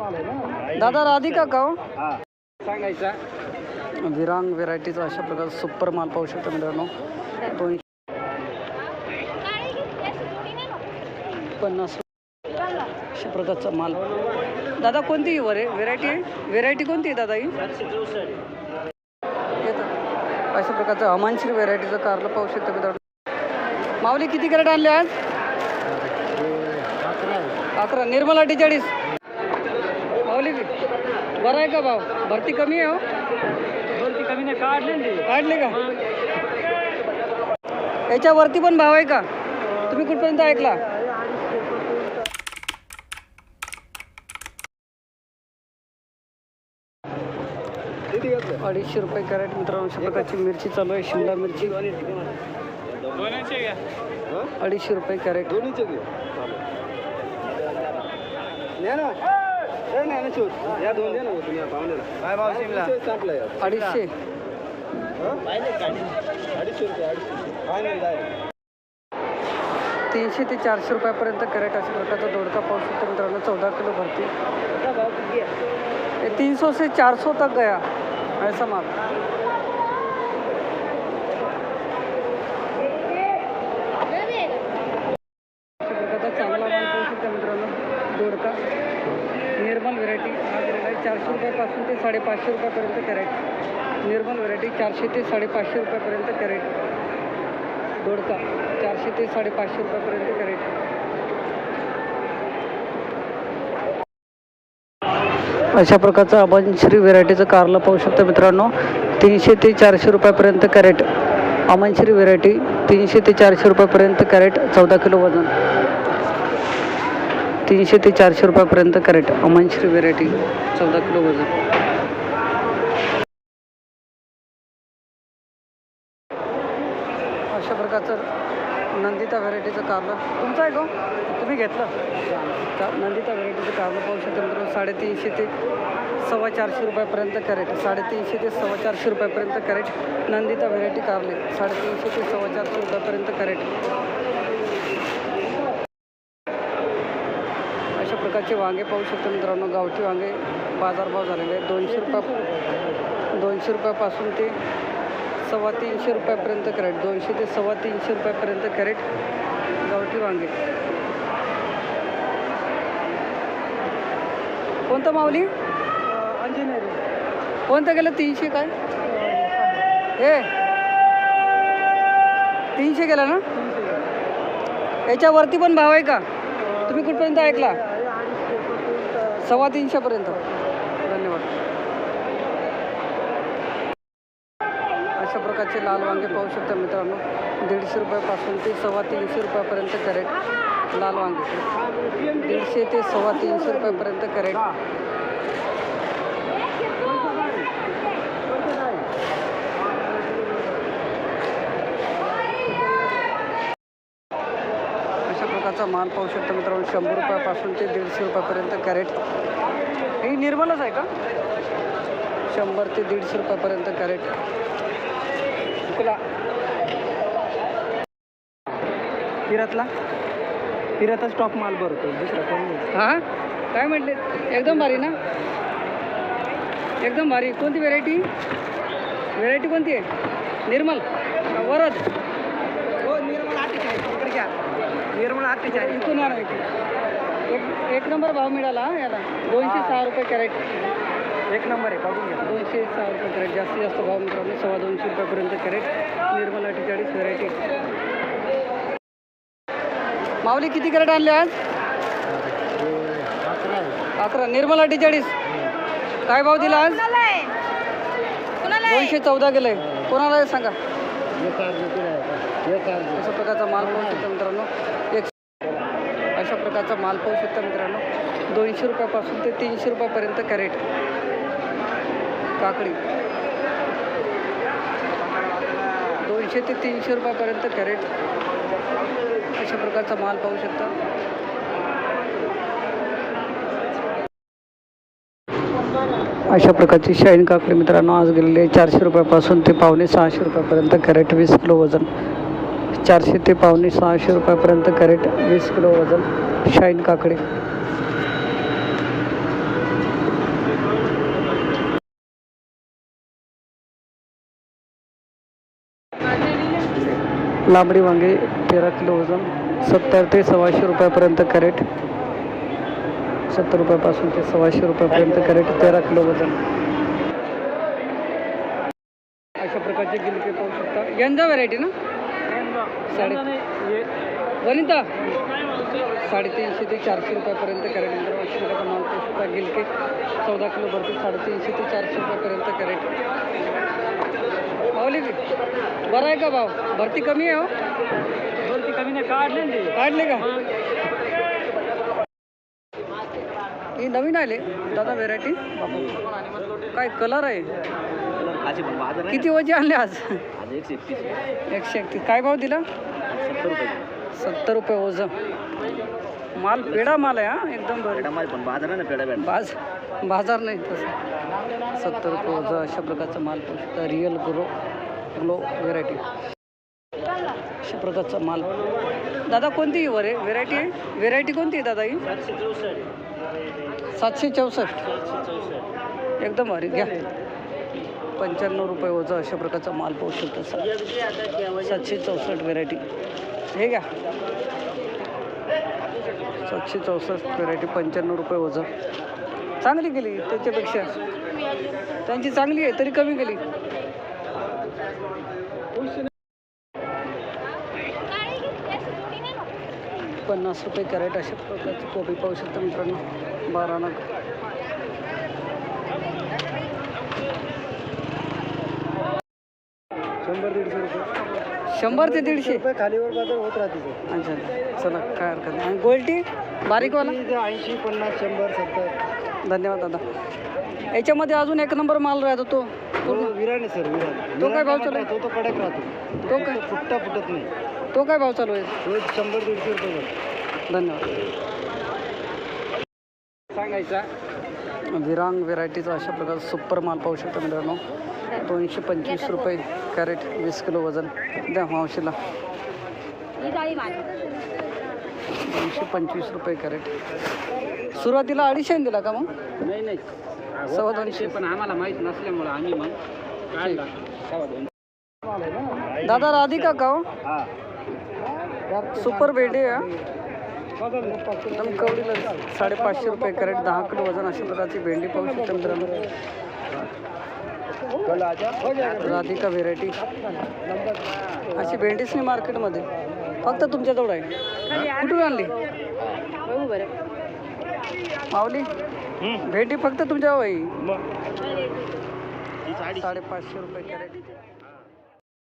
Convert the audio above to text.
दादा राधिका का हो? सांगायचा. विरांग व्हेरायटीचा अशा प्रकारचा सुपर माल पाहू शकता मित्रांनो. दोनशे पन्नास अशा प्रकारचा माल. दादा कोणती वर आहे व्हेरायटी आहे? व्हेरायटी कोणती आहे दादा ही. अशा प्रकारचं अमानशीर व्हेरायटीचं कारलं पाहू शकता मित्रांनो. माऊली किती कॅरेट आणले आज? अकरा. निर्मल अठ्ठेचाळीस. बरं आहे का भाव भरती कमी आहे हो? वरती कमी नाही काढले काढले का? याच्यावरती पण भाव आहे का? तुम्ही कुठपर्यंत ऐकला? अडीचशे रुपये कॅरेट मित्रांनो अशा प्रकारची मिरची चालू आहे शिमला मिरची. अडीचशे रुपये कॅरेट. दोन्हीचे या दोन द्या ना तुम्ही पाहुण्याला. काय भाव शिमला? संपला यार अडीचशे अडीचशे रुपये अडीचशे. फायनल डायरेक्ट तीनशे ते चारशे रुपयापर्यंत कॅरेट अशा प्रकारचा दोडका पाहू शकतो मित्रांनो चौदा किलो भरती. तीन सौ से चार सौ तक गया ऐसा माल अशा प्रकारचा चांगला माल पाहू शकता मित्रांनो दोडका निर्मल व्हेरायटी हा कॅरेट आहे चारशे रुपयापासून ते साडेपाचशे रुपयापर्यंत कॅरेट. निर्मल व्हरायटी चारशे ते साडेपाचशे रुपयापर्यंत कॅरेट. दोडका चारशे ते साडेपाचशे रुपयापर्यंत कॅरेट. अशा प्रकारचं अमनश्री व्हेरायटीचं कारला पाहू शकता मित्रांनो. तीनशे ते चारशे रुपयापर्यंत कॅरेट. अमनश्री व्हेरायटी तीनशे ते चारशे रुपयापर्यंत कॅरेट चौदा किलो वजन. तीनशे ते चारशे रुपयापर्यंत कॅरेट. अमनश्री व्हेरायटी चौदा किलो वजन. अशा प्रकारचं नंदिता व्हेरायटीचं कारलं तुमचं आहे का तुम्ही घेतलं? का नंदिता व्हेरायटीचं कारलं पाहू शकता मित्रांनो साडेतीनशे ते सव्वा चारशे रुपयापर्यंत कॅरेट. साडेतीनशे ते सव्वा चारशे रुपयापर्यंत कॅरेट. नंदिता व्हेरायटी कारले साडेतीनशे ते सव्वा चारशे रुपयापर्यंत कॅरेट अशा प्रकारचे वांगे पाहू शकता मित्रांनो. गावठी वांगे बाजारभाव झालेले आहेत. दोनशे रुपया दोनशे रुपयापासून ते सव्वा तीनशे रुपयापर्यंत कॅरेट. दोनशे ते सव्वा तीनशे रुपयापर्यंत कॅरेट गावठी वांगे. कोणतं माऊली? अंजनेरी. कोणतं गेलं? तीनशे काय? हे. तीनशे गेला ना? याच्यावरती पण भाव आहे का? तुम्ही कुठपर्यंत ऐकला? सव्वा तीनशेपर्यंत धन्यवाद. अशा प्रकारचे लाल वांगे पाहू शकता मित्रांनो. दीडशे रुपयापासून ते सव्वा तीनशे रुपयापर्यंत कॅरेट लाल वांगे. दीडशे ते सव्वा तीनशे रुपयापर्यंत कॅरेट अशा माल पाहू शकता मित्रांनो शंभर रुपयापासून ते दीडशे रुपयापर्यंत कॅरेट. ही निर्मलच आहे का? शंभर ते दीडशे रुपयापर्यंत कॅरेट. तुला हिरातला? हिराचा स्टॉक माल भरतो दुसरा कोणी हां? काय म्हटले? एकदम भारी ना? एकदम भारी. कोणती व्हेरायटी व्हेरायटी कोणती आहे? निर्मल. वरद हो निर्मल अठ्ठेचाळीस इकडे घ्या निर्मल. एक एक नंबर भाव मिळाला हा याला. दोनशे सहा रुपये कॅरेट. एक नंबर आहे बघून घ्या. दोनशे सहा रुपये कॅरेट. जास्तीत जास्त भाव मित्रांनो सव्वा दोनशे रुपयापर्यंत कॅरेट. निर्मल अठ्ठेचाळीस व्हेरायटी माऊली किती कॅरेट आणले आज? अकरा. निर्मल अठ्ठेचाळीस काय भाव दिला आज? दोनशे चौदा गेले कोणाला आहे सांगा? अशा प्रकारचा माल पाहू शकता मित्रांनो. एक अशा प्रकारचा माल पाहू शकता मित्रांनो. दोनशे रुपयापासून ते तीनशे रुपयापर्यंत कॅरेट. काकडी. दोनशे ते तीनशे रुपयापर्यंत कॅरेट. अशा प्रकारचा माल पाहू शकता. अशा प्रकारची शाईन काकडी मित्रांनो आज गेलेले चारशे रुपयापासून ते पावणे सहाशे रुपयापर्यंत कॅरेट वीस किलो वजन. चारशे ते पावणे सहाशे रुपयापर्यंत कॅरेट वीस किलो वजन शाईन काकडी. लांबडी वांगे तेरा किलो वजन सत्तर ते सव्वाशे रुपयापर्यंत कॅरेट सत्तर रुपयापासून ते सव्वाशे रुपयापर्यंत कॅरेट तेरा किलो वजन. अशा प्रकारचे गिलके पाहू शकता. गेंजा व्हरायटी ना? साडे वनिता? साडेतीनशे ते चारशे रुपयापर्यंत कॅरेट नंतर अशा प्रकारचा माल पाहू शकता. गिलके चौदा किलो भरते साडेतीनशे ते चारशे रुपयापर्यंत कॅरेट. माऊली बरं आहे का भाव? भरती कमी आहे हो? भरती कमी नाही. काढले काढले का ही नवीन आले. दादा व्हेरायटी काय कलर आहे? आहे किती वजी आणले आज? एकशे एकतीस. काय भाव दिला? सत्तर रुपये ओझं माल पेडा माल आहे हा? एकदम बरं पेढा बाजार आहे पेढा बाज बाजार नाही तसं. सत्तर रुपये ओझं अशा प्रकारचा माल पाहू शकता रिअल ग्रो ग्लो व्हेरायटी अशा प्रकारचा माल. दादा कोणती वरे व्हेरायटी आहे? व्हेरायटी कोणती आहे दादा ही? सातशे चौसष्ट. एकदम भारी घ्या. पंच्याण्णव रुपये ओझं अशा प्रकारचा माल पाहू शकतो सा- सातशे चौसष्ट व्हेरायटी हे घ्या. सातशे चौसष्ट व्हेरायटी पंच्याण्णव रुपये ओझं. चांगली गेली त्याच्यापेक्षा. त्यांची चांगली आहे तरी कमी गेली. पन्नास रुपये कॅरेट अशा प्रकारची कोबी पाहू शकता मित्रांनो. बारा नग शंभर दीडशे रुपये. शंभर ते दीडशे? रुपये खालीवर बाजार होत राहते अच्छा चला काय हरकत नाही. आणि गोल्टी? बारीकवाला ऐंशी पन्नास शंभर सत्तर. धन्यवाद दादा. याच्यामध्ये अजून एक नंबर माल राहतो तो. पूर्ण विराने सर विराने. तो काय भाव चालू तो कडक राहतो. तो काय? फुटता फुटत नाही. तो काय भाव चालू आहे? शंभर दीडशे रुपये. धन्यवाद. सांगायचा? विरांग व्हेरायटीचा अशा प्रकारचा सुपर माल पाहू शकता मित्रांनो. दोनशे पंचवीस रुपये कॅरेट वीस किलो वजन. द्या मावशीला. दोनशे पंचवीस रुपये कॅरेट. सुरुवातीला अडीचशे दिला का मग? नाही नाही. सव्वा दोनशे. पण आम्हाला माहीत नसल्यामुळे आम्ही मग काढला. सव्वा दोन दादा राधिका का हो? हा. सुपर भेंडी आहे. हा. एकदम कवडीला साडेपाचशे रुपये कॅरेट दहा किलो वजन अशा प्रकारची भेंडी पाहू शकता मित्रांनो. राधिका व्हेरायटी अशी भेंडीच नाही मार्केटमध्ये. फक्त तुमच्याजवळ आहे. कुठून आणली? माऊली भेंडी फक्त आहे. साडेपाचशे रुपये कॅरेट.